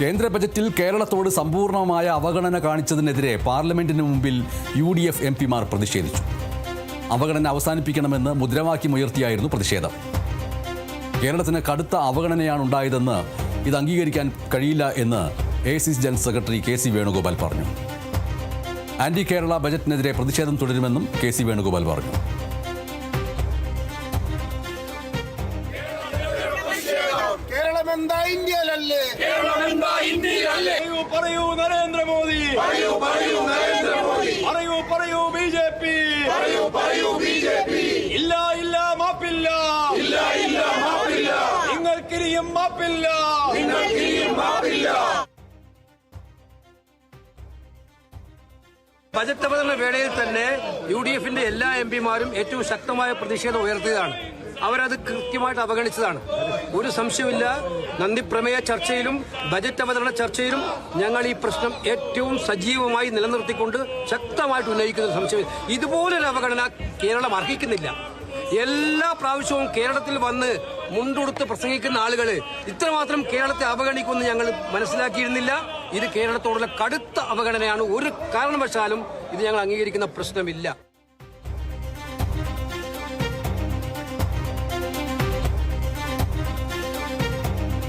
കേന്ദ്ര ബജറ്റിൽ കേരളത്തോട് സമ്പൂർണമായ അവഗണന കാണിച്ചതിനെതിരെ പാർലമെന്റിന് മുമ്പിൽ യു ഡി എഫ് എം പിമാർ പ്രതിഷേധിച്ചു. അവഗണന അവസാനിപ്പിക്കണമെന്ന് മുദ്രാവാക്യമുയർത്തിയായിരുന്നു പ്രതിഷേധം. കേരളത്തിന് കടുത്ത അവഗണനയാണ് ഉണ്ടായതെന്ന് ഇത് അംഗീകരിക്കാൻ കഴിയില്ല എന്ന് A C C general secretary K C Venugopal പറഞ്ഞു. ആന്റി കേരള ബജറ്റിനെതിരെ പ്രതിഷേധം തുടരുമെന്നും കെ സി വേണുഗോപാൽ പറഞ്ഞു. കേരളം എന്താ ഇന്ത്യയിലല്ലേ? പറയൂ പറയൂ നരേന്ദ്രമോദി. പറയൂ പറയൂ നരേന്ദ്രമോദി. പറയൂ പറയൂ ബി ജെ പി. പറയൂ പറയൂ ബി ജെ പി. ഇല്ല ഇല്ല മാപ്പില്ല. ഇല്ല ഇല്ല മാപ്പില്ല. നിങ്ങൾക്കിനിയും മാപ്പില്ല. നിങ്ങൾക്കിനിയും മാപ്പില്ല. ബജറ്റ് അവതരണ വേളയിൽ തന്നെ യു ഡി എഫിന്റെ എല്ലാ എം പിമാരും ഏറ്റവും ശക്തമായ പ്രതിഷേധം ഉയർത്തിയതാണ്. അവരത് കൃത്യമായിട്ട് അവഗണിച്ചതാണ്. ഒരു സംശയമില്ല നന്ദിപ്രമേയ ചർച്ചയിലും ബജറ്റ് അവതരണ ചർച്ചയിലും ഞങ്ങൾ ഈ പ്രശ്നം ഏറ്റവും സജീവമായി നിലനിർത്തിക്കൊണ്ട് ശക്തമായിട്ട് ഉന്നയിക്കുന്ന സംശയം. ഇതുപോലൊരു അവഗണന കേരളം അർഹിക്കുന്നില്ല. എല്ലാ പ്രാവശ്യവും കേരളത്തിൽ വന്ന് മുണ്ടുടുത്ത് പ്രസംഗിക്കുന്ന ആളുകൾ ഇത്രമാത്രം കേരളത്തെ അവഗണിക്കുമെന്ന് ഞങ്ങൾ മനസ്സിലാക്കിയിരുന്നില്ല. ഇത് കേരളത്തോടുള്ള കടുത്ത അവഗണനയാണ്. ഒരു കാരണവശാലും ഇത് ഞങ്ങൾ അംഗീകരിക്കുന്ന പ്രശ്നമില്ല.